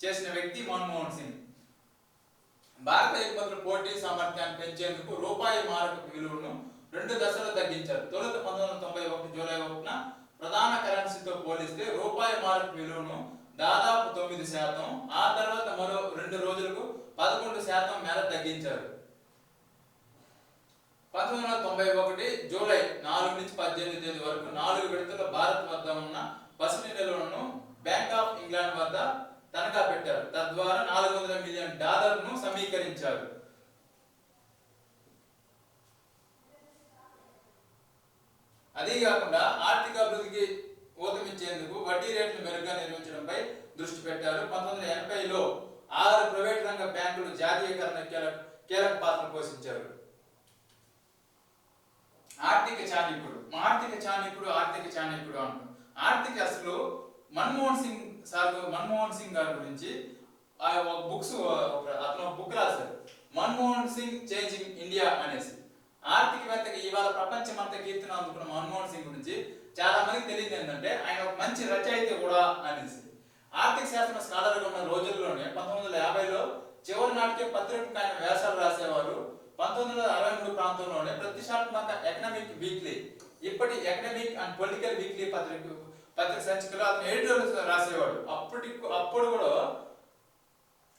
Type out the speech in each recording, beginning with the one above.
చేసిన వ్యక్తి మన్మోహన్ సింగ్. భారత ఎగుమతుల పోటీ సామర్థ్యాన్ని పెంచేందుకు రూపాయి మారకపు విలువను రెండు దశలు తగ్గించారు. తొలుత పంతొమ్మిది వందల తొంభై ఒకటి జూలై ఒకటిన ప్రధాన కరెన్సీతో పోలిస్తే రూపాయి మారకపు విలువను దాదాపు తొమ్మిది శాతం ఆ తర్వాత మరో రెండు రోజులకు పదకొండు శాతం మేర తగ్గించారు. పంతొమ్మిది వందల తొంభై ఒకటి జూలై నాలుగు నుంచి పద్దెనిమిది తేదీ వరకు నాలుగు విడతల భారత్ వద్ద ఉన్న పసిడి నిల్వలను బ్యాంక్ ఆఫ్ ఇంగ్లాండ్ వద్ద తనఖా పెట్టారు. తద్వారా నాలుగు వందల మిలియన్ డాలర్ను సమీకరించారు. అదే కాకుండా ఆర్థిక అభివృద్ధికి ఊతమిచ్చేందుకు వడ్డీ రేట్లు మెరుగ్గా నిర్మించడంపై దృష్టి పెట్టారు. పంతొమ్మిది వందల ఎనభైలో ఆరు ప్రైవేట్ రంగ బ్యాంకులు జాతీయకరణ కీలక కీలక పాత్ర పోషించారు. ఆర్థిక చాణక్యుడు ఆర్థిక చాణక్యుడు ఆర్థిక చాణక్యుడు అంటారు. ఆర్థిక అసలు మన్మోహన్ సింగ్ సార్ మన్మోహన్ సింగ్ గారి గురించి ఆ ఒక బుక్స్ అతను బుక్ రాశారు. మన్మోహన్ సింగ్ చేంజింగ్ ఇండియా అనేసి. ఆర్థికవేత్తగా ఇవాళ ప్రపంచం అంతా కీర్తన అందుకున్న మన్మోహన్ సింగ్ గురించి చాలా మందికి తెలియదు ఏంటంటే ఆయన ఒక మంచి రచయిత కూడా అనేసి. ఆర్థిక శాస్త్రం స్కాలర్గా ఉన్న రోజుల్లోనే పంతొమ్మిది వందల యాభైలో చివరి నాటికే పత్రికకు ఆయన వ్యాసాలు రాసేవారు. పంతొమ్మిది వందల అరవై మూడు ప్రాంతంలోనే ప్రతిష్టాత్మక ఎకనామిక్ వీక్లీ ఇప్పటి ఎకనామిక్ అండ్ పొలిటికల్ వీక్లీ పత్రిక పత్రిక సంచికలో అతను ఎడిటోరియల్స్ రాసేవాడు. అప్పటి అప్పుడు కూడా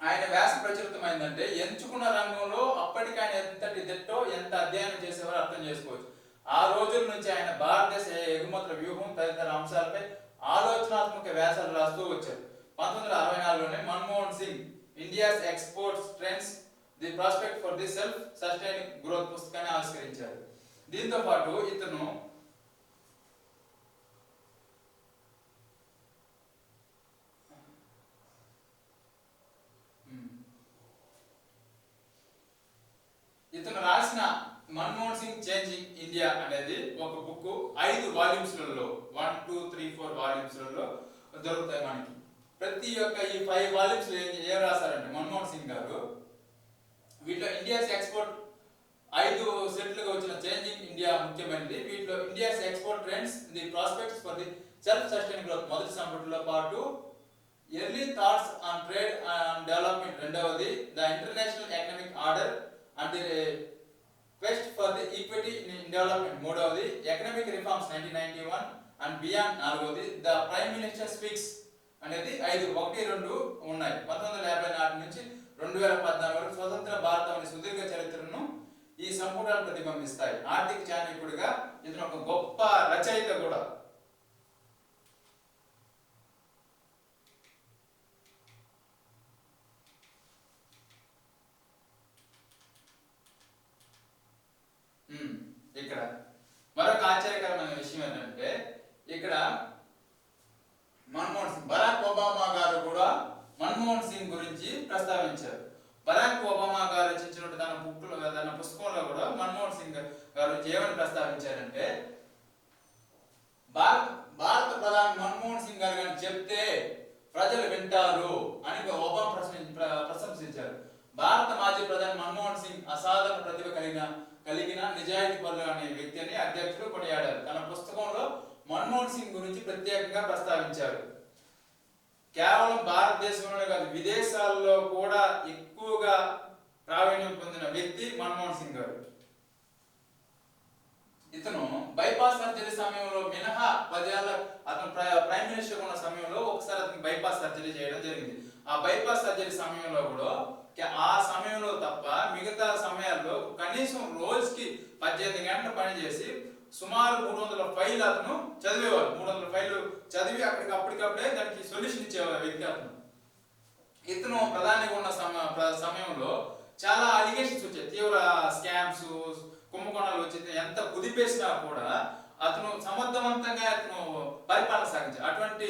ఆయన వ్యాస ప్రచురితమైందంటే ఎంచుకున్న రంగంలో అప్పటికి ఆయన ఎంతటి దిట్టో ఎంత అధ్యయనం చేసేవారో అర్థం చేసుకోవచ్చు. ఆ రోజుల నుంచి ఆయన భారతదేశ ఎగుమతుల వ్యూహం తదితర అంశాలపై ఆలోచనాత్మక వ్యాసాలు రాస్తూ వచ్చారు. పంతొమ్మిది వందల అరవై నాలుగులోనే Manmohan Singh India's exports trends the prospect for the self sustain growth పుస్తకాన్ని ఆవిష్కరించారు. దీంతో పాటు ఇతను ఇతను రాసిన మన్మోహన్ సింగ్ చేంజింగ్ ఇండియా అనేది ఒక బుక్ ఐదు వాల్యూమ్స్లలో వన్ టూ త్రీ ఫోర్ వాల్యూమ్స్లలో దొరుకుతాయి మనకి. ప్రతి ఒక్క ఈ ఫైవ్ వాల్యూమ్స్ ఏం రాశారంటే మన్మోహన్ సింగ్ గారు వీటిలో ఇండియాస్ ఎక్స్పోర్ట్ ఐదు సెట్లుగా వచ్చిన చేంజింగ్ ఇండియా ముఖ్యమైనది. వీటిలో India's export trends the prospects for the self sustain growth మొదటి సంపుటిలో పాటు early thoughts on trade and development రెండవది the international economic order and the quest for the equity in development మూడవది economic reforms nineteen ninety one and beyond నాలుగవది the prime minister speaks అనేది ఐదు ఒకటి రెండు ఉన్నాయి. పంతొమ్మిది వందల యాభై నాటి నుంచి రెండు వేల పద్నాలుగు వరకు స్వతంత్ర భారతం సుదీర్ఘ చరిత్రను ఈ సంపుటాలు ప్రతిబింబిస్తాయి. ఆర్థిక చాణక్యుడిగా ఇతను ఒక గొప్ప రచయిత కూడా ఉమ్, ఇక్కడ మరొక ఆశ్చర్యకరమైన విషయం ఏంటంటే ఇక్కడ మన్మోహన్ సింగ్ బరాక్ ఒబామా గారు కూడా మన్మోహన్ సింగ్ గురించి ప్రస్తావించారు బరాక్ ఒబామా గారు రచించినటువంటి తన బుక్లో తన పుస్తకంలో కూడా మన్మోహన్ సింగ్ గారు ఏమని ప్రస్తావించారంటే భారత భారత ప్రధాని మన్మోహన్ సింగ్ గారు కానీ చెప్తే ప్రజలు వింటారు అని ఒబామా ప్రశ్న ప్ర- ప్రశంసించారు. భారత మాజీ ప్రధాని మన్మోహన్ సింగ్ అసాధారణ ప్రతిభ కలిగిన కలిగిన నిజాయితీ పరులు అనే వ్యక్తి అని అధ్యక్షుడు కొనియాడారు. తన పుస్తకంలో మన్మోహన్ సింగ్ గురించి ప్రత్యేకంగా ప్రస్తావించారు. కేవలం భారతదేశంలోనే కాదు విదేశాల్లో కూడా ఎక్కువగా ప్రావీణ్యం పొందిన వ్యక్తి మన్మోహన్ సింగ్ గారు. ఇతను బైపాస్ సర్జరీ సమయంలో మినహా పదేళ్ళ అతను ప్రైమ్ మినిస్టర్ ఉన్న సమయంలో ఒకసారి అతనికి బైపాస్ సర్జరీ చేయడం జరిగింది. ఆ బైపాస్ సర్జరీ సమయంలో కూడా ఆ సమయంలో తప్ప మిగతా సమయాల్లో కనీసం రోజుకి పద్దెనిమిది గంటలు పనిచేసి సుమారు మూడు వందల ఫైల్ అతను చదివేవారు మూడు వందల ఫైల్ చదివి అక్కడికి అప్పటికప్పుడే దానికి సొల్యూషన్ ఇచ్చేవారు వ్యక్తి అతను. ఇతను ప్రధానిగా ఉన్న ప్ర- సమయంలో చాలా అలిగేషన్స్ వచ్చాయి. తీవ్ర స్కామ్స్ కుంభకోణాలు వచ్చి ఎంత కుదిపేసినా కూడా అతను సమర్థవంతంగా అతను పరిపాలన సాగించారు అటువంటి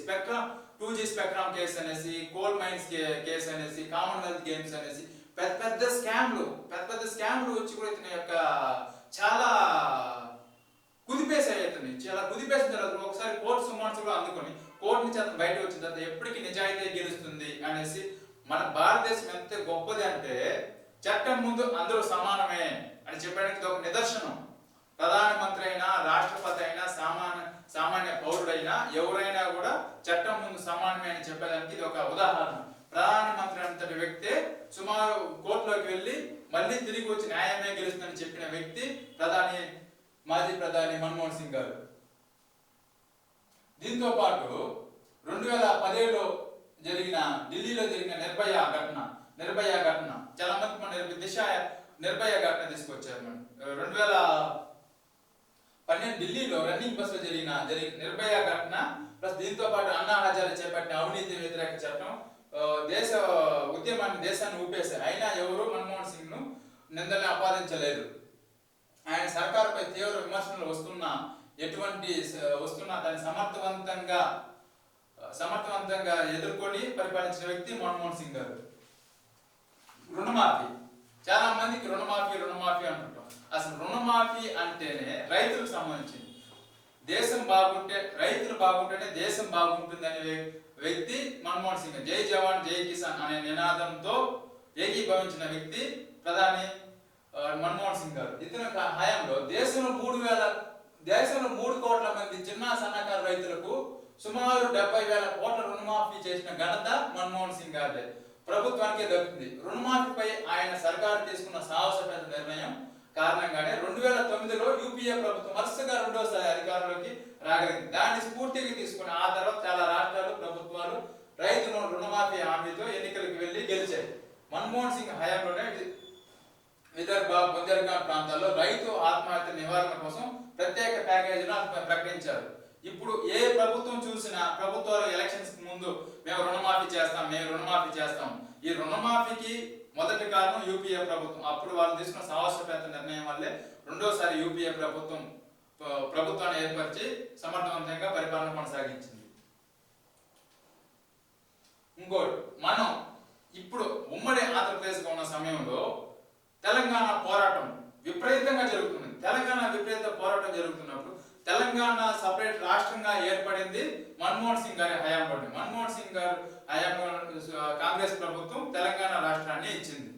spectrum two G spectrum case అనేసి కోల్ మైన్స్ కేసు అనేసి కామన్వెల్త్ గేమ్స్ అనేసి పెద్ద పెద్ద స్కామ్లు పెద్ద పెద్ద స్కామ్లు వచ్చి కూడా ఇతని యొక్క చాలా కుదిపేసాయి అతన్ని చాలా కుదిపేసిన తర్వాత ఒకసారి కోర్టు సుమార్స్ కూడా అందుకొని కోర్టు నుంచి అతను బయట వచ్చిన తర్వాత ఎప్పటికీ నిజాయితీ గెలుస్తుంది అనేసి మన భారతదేశం ఎంత గొప్పది అంటే చట్టం ముందు అందరూ సమానమే అని చెప్పడానికి ఒక నిదర్శనం. ప్రధానమంత్రి అయినా రాష్ట్రపతి అయినా సామాన్య సామాన్య పౌరుడైనా ఎవరైనా కూడా చట్టం ముందు సమానమే అని చెప్పడానికి ఇది ఒక ఉదాహరణ. ప్రధానమంత్రి అంతటి వ్యక్తే సుమారు కోర్టులోకి వెళ్ళి మళ్ళీ తిరిగి వచ్చి న్యాయమే గెలుస్తుందని చెప్పిన వ్యక్తి ప్రధాని మాజీ ప్రధాని మన్మోహన్ సింగ్ గారు. దీంతో పాటు రెండు వేల పదిహేడులో జరిగిన ఢిల్లీలో జరిగిన నిర్భయ ఘటన నిర్భయ ఘటన. చాలా మంది నిర్భయ- దిశ నిర్భయ ఘటన తీసుకొచ్చారు మనం రెండు వేల పన్నెండు ఢిల్లీలో రన్నింగ్ బస్లో జరిగిన జరిగిన నిర్భయ ఘటన ప్లస్ దీంతో పాటు అన్నా హజారే చేపట్టిన అవినీతి వ్యతిరేక చట్టం దేశ ఉద్యమాన్ని దేశాన్ని ఊపేశారు. అయినా ఎవరు మన్మోహన్ సింగ్ను నిందల్ని ఆపాదించలేదు. ఆయన సర్కారుపై తీవ్ర విమర్శలు వస్తున్నా ఎటువంటి వస్తున్నా దాన్ని సమర్థవంతంగా సమర్థవంతంగా ఎదుర్కొని పరిపాలించిన వ్యక్తి మన్మోహన్ సింగ్ గారు. రుణమాఫీ. చాలా మందికి రుణమాఫీ రుణమాఫీ అంటుంటాం. అసలు రుణమాఫీ అంటేనే రైతులకు సంబంధించింది. దేశం బాగుంటే రైతులు బాగుంటేనే దేశం బాగుంటుంది అనే వ్యక్తి మన్మోహన్ సింగ్. జై జవాన్ జై కిసాన్ అనే నినాదంతో ఏకీభవించిన వ్యక్తి ప్రధాని మన్మోహన్ సింగ్ గారు. ఇతని హయాంలో దేశంలో మూడు వేల దేశంలో మూడు కోట్ల మంది చిన్న సన్నకారు రైతులకు సుమారు డెబ్బై వేల కోట్ల రుణమాఫీ చేసిన ఘనత మన్మోహన్ సింగ్ గారిదే. ప్రభుత్వానికి దక్కుతుంది. రుణమాఫీపై ఆయన సర్కారు తీసుకున్న సాహసమైన నిర్ణయం కారణంగానే రెండు వేల తొమ్మిదిలో యూపీఏ ప్రభుత్వం వరుసగా రెండోసారి అధికారంలోకి రాగలిగింది. దాన్ని స్ఫూర్తిగా తీసుకుని ఆ తర్వాత చాలా రాష్ట్రాలు ప్రభుత్వాలు రైతుల రుణమాఫీ హామీతో ఎన్నికలకు వెళ్ళి గెలిచాయి. మన్మోహన్ సింగ్ హయాంలోనే విదర్భ బుందేల్ఖండ్ ప్రాంతాల్లో రైతు ఆత్మహత్య నివారణ కోసం ప్రత్యేక ప్యాకేజీను ప్రకటించారు. ఇప్పుడు ఏ ప్రభుత్వం చూసినా ప్రభుత్వాలు ఎలక్షన్స్ ముందు మేము రుణమాఫీ చేస్తాం మేము రుణమాఫీ చేస్తాం. ఈ రుణమాఫీకి మొదటి కారణం యూపీఏ ప్రభుత్వం. అప్పుడు వాళ్ళు తీసుకున్న సాహసపేత నిర్ణయం వల్లే రెండోసారి యూపీఏ ప్రభుత్వం ప్రభుత్వాన్ని ఏర్పరిచి సమర్థవంతంగా పరిపాలన కొనసాగించింది. ఇంకోటి మనం ఇప్పుడు ఉమ్మడి ఆంధ్రప్రదేశ్గా ఉన్న సమయంలో తెలంగాణ పోరాటం విపరీతంగా జరుగుతుంది. తెలంగాణ విపరీత పోరాటం జరుగుతున్నప్పుడు తెలంగాణ సపరేట్ రాష్ట్రంగా ఏర్పడింది మన్మోహన్ సింగ్ గారి హయాంలో మన్మోహన్ సింగ్ గారు హయాంలో కాంగ్రెస్ ప్రభుత్వం తెలంగాణ రాష్ట్రాన్ని ఇచ్చింది.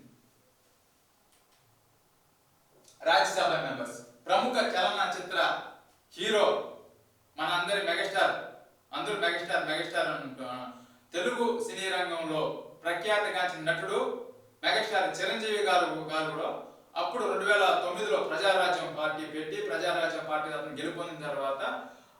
రాజ్యసభ మెంబర్స్ ప్రముఖ చలనచిత్ర హీరో మన అందరి మెగాస్టార్. అందరూ మెగాస్టార్ మెగాస్టార్ అంటున్నాను తెలుగు సినీ రంగంలో ప్రఖ్యాతగాంచిన నటుడు మెగాస్టార్ చిరంజీవి గారు గారు కూడా అప్పుడు రెండు వేల తొమ్మిదిలో ప్రజారాజ్యం పార్టీ పెట్టి ప్రజారాజ్యం పార్టీ అతను గెలుపొందిన తర్వాత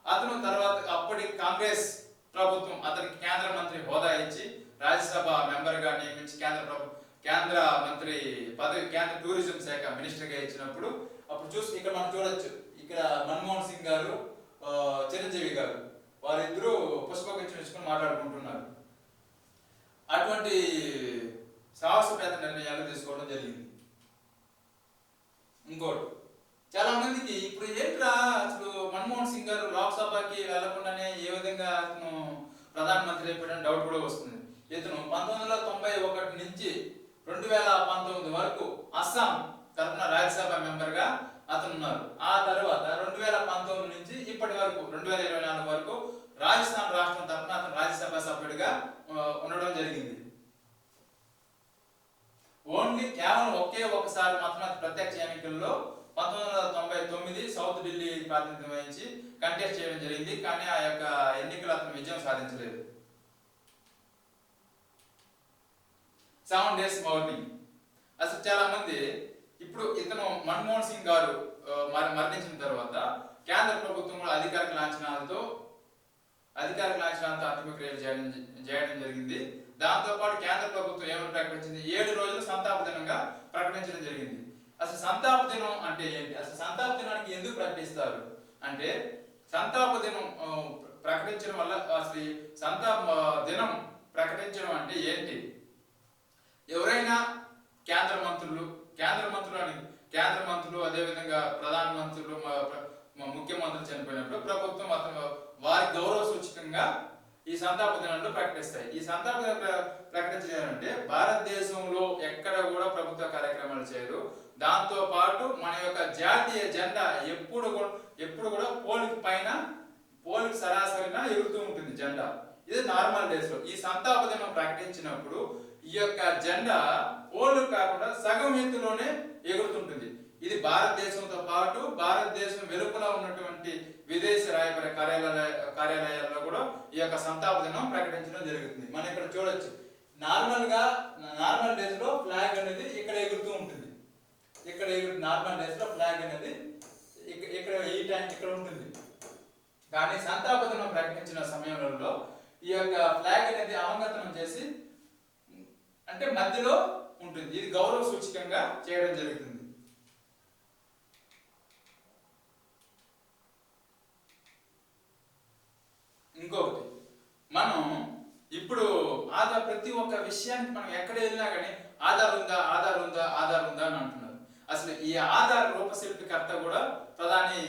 అతను తర్వాత అప్పటి కాంగ్రెస్ ప్రభుత్వం అతనికి కేంద్ర మంత్రి హోదా ఇచ్చి రాజ్యసభ మెంబర్గా నియమించి కేంద్ర ప్రభు కేంద్ర మంత్రి పదవి కేంద్ర టూరిజం శాఖ మినిస్టర్గా ఇచ్చినప్పుడు అప్పుడు చూసి ఇక్కడ మనం చూడొచ్చు. ఇక్కడ మన్మోహన్ సింగ్ గారు చిరంజీవి గారు వారిద్దరూ పుష్పగుచ్చం ఇచ్చుకొని మాట్లాడుకుంటున్నారు. అటువంటి సాహసపేత నిర్ణయాలు తీసుకోవడం జరిగింది ఇంకోటి చాలా మందికి ఇప్పుడు ఏంట్రా అసలు మన్మోహన్ సింగ్ గారు లోక్సభకి వెళ్ళకుండానే ఏ విధంగా అతను ప్రధానమంత్రి డౌట్ కూడా వస్తుంది. ఇతను పంతొమ్మిది వందల తొంభై ఒకటి నుంచి రెండు వేల పంతొమ్మిది వరకు అస్సాం తరఫున రాజ్యసభ మెంబర్గా అతను ఉన్నారు ఆ తర్వాత రెండు వేల పంతొమ్మిది నుంచి ఇప్పటి వరకు రెండు వేల ఇరవై నాలుగు వరకు రాజస్థాన్ రాష్ట్రం తరఫున అతను రాజ్యసభ సభ్యుడిగా ఉండడం జరిగింది. ఓన్లీ కేవలం ఒకే ఒకసారి మాత్రమే ప్రత్యక్ష ఎన్నికల్లో పంతొమ్మిది వందల తొంభై తొమ్మిది సౌత్ ఢిల్లీ ప్రాతినిధ్యం వహించి కంటెస్ట్ చేయడం జరిగింది. కానీ ఆ యొక్క ఎన్నికలు అతను విజయం సాధించలేదు. సెవెన్ డేస్ మౌర్నింగ్ అసలు చాలా మంది ఇప్పుడు ఇతను మన్మోహన్ సింగ్ గారు మరి మరణించిన తర్వాత కేంద్ర ప్రభుత్వం కూడా అధికారిక లాంఛనాలతో అధికారిక లాంఛనాలతో అంత్యక్రియలు చేయడం చేయడం జరిగింది. దాంతోపాటు కేంద్ర ప్రభుత్వం ఏమని ప్రకటించింది? ఏడు రోజులు సంతాప దినంగా ప్రకటించడం జరిగింది. అసలు సంతాప దినం అంటే ఏంటి? అసలు సంతాప దినానికి ఎందుకు ప్రకటిస్తారు? అంటే సంతాప దినం ప్రకటించడం వల్ల అసలు సంతాప దినం ప్రకటించడం అంటే ఏంటి? ఎవరైనా కేంద్ర మంత్రులు కేంద్ర మంత్రులు అని కేంద్ర మంత్రులు అదేవిధంగా ప్రధాన మంత్రులు ముఖ్యమంత్రులు చనిపోయినప్పుడు ప్రభుత్వం అతను వారి గౌరవ సూచకంగా ఈ సంతాప దినాలను ప్రకటిస్తాయి. ఈ సంతాప ప్రకటించాలంటే భారతదేశంలో ఎక్కడ కూడా ప్రభుత్వ కార్యక్రమాలు చేయరు. దాంతో పాటు మన యొక్క జాతీయ జెండా ఎప్పుడు కూడా ఎప్పుడు కూడా పోలిక పైన పోలిక సరాసరిన ఎగురుతూ ఉంటుంది జెండా. ఇది నార్మల్ డేస్లో ఈ సంతాప దినం ప్రకటించినప్పుడు ఈ యొక్క జెండా పోలు కాకుండా సగం ఎత్తులోనే ఎగురుతుంటుంది. ఇది భారతదేశంతో పాటు భారతదేశం వెలుపల ఉన్నటువంటి విదేశీ రాయబార కార్యాలయ కార్యాలయాల్లో కూడా ఈ యొక్క సంతాప దినం ప్రకటించడం జరుగుతుంది. మనం ఇక్కడ చూడొచ్చు. నార్మల్గా నార్మల్ డేస్లో ఫ్లాగ్ అనేది ఇక్కడ ఎగురుతూ ఉంటుంది. ఇక్కడ ఎగురు నార్మల్ డేస్లో ఫ్లాగ్ అనేది ఇక్కడ ఈ టైం ఇక్కడ ఉంటుంది. కానీ సంతాప దినం ప్రకటించిన సమయంలో ఈ యొక్క ఫ్లాగ్ అనేది అవగతనం చేసి అంటే మధ్యలో ఉంటుంది. ఇది గౌరవ సూచికంగా చేయడం జరుగుతుంది. ఇంకొకటి. మనం ఇప్పుడు ఆధార్ ప్రతి ఒక్క విషయానికి మనం ఎక్కడ వెళ్ళినా కానీ ఆధార్ ఉందా ఆధార్ ఉందా ఆధార్ ఉందా అని అంటున్నారు. అసలు ఈ ఆధార్ రూపశిల్పికర్త కూడా ప్రధాని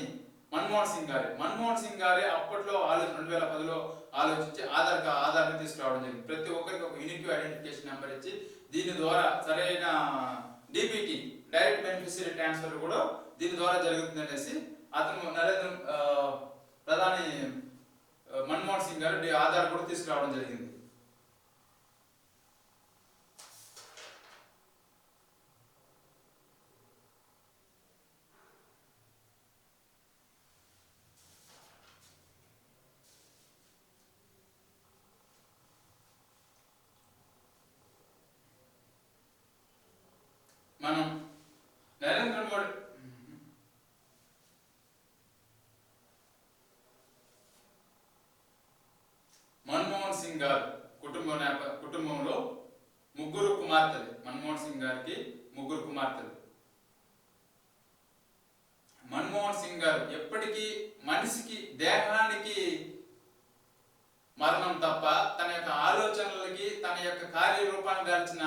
మన్మోహన్ సింగ్ గారే. మన్మోహన్ సింగ్ గారే అప్పట్లో ఆలోచన రెండు వేల పదిలో ఆలోచించి ఆధార్ ఆధార్ని తీసుకురావడం జరిగింది. ప్రతి ఒక్కరికి ఒక యూనిక్ ఐడెంటిఫికేషన్ నెంబర్ ఇచ్చి దీని ద్వారా సరైన డిపిటి డైరెక్ట్ బెనిఫిషియరీ ట్రాన్స్ఫర్ కూడా దీని ద్వారా జరుగుతుంది అనేసి అతను నరేంద్ర ప్రధాని మన్మోహన్ సింగ్ గారు ఆధార్ కూడా తీసుకురావడం జరిగింది మనం నరేంద్ర మోడీ మన్మోహన్ సింగ్ గారు కుటుంబ కుటుంబంలో ముగ్గురు కుమార్తెలు. మన్మోహన్ సింగ్ గారికి ముగ్గురు కుమార్తెలు. మన్మోహన్ సింగ్ గారు ఎప్పటికీ మనిషికి దేహానికి మరణం తప్ప తన యొక్క ఆలోచనలకి తన యొక్క కార్యరూపాన్ని దాల్చిన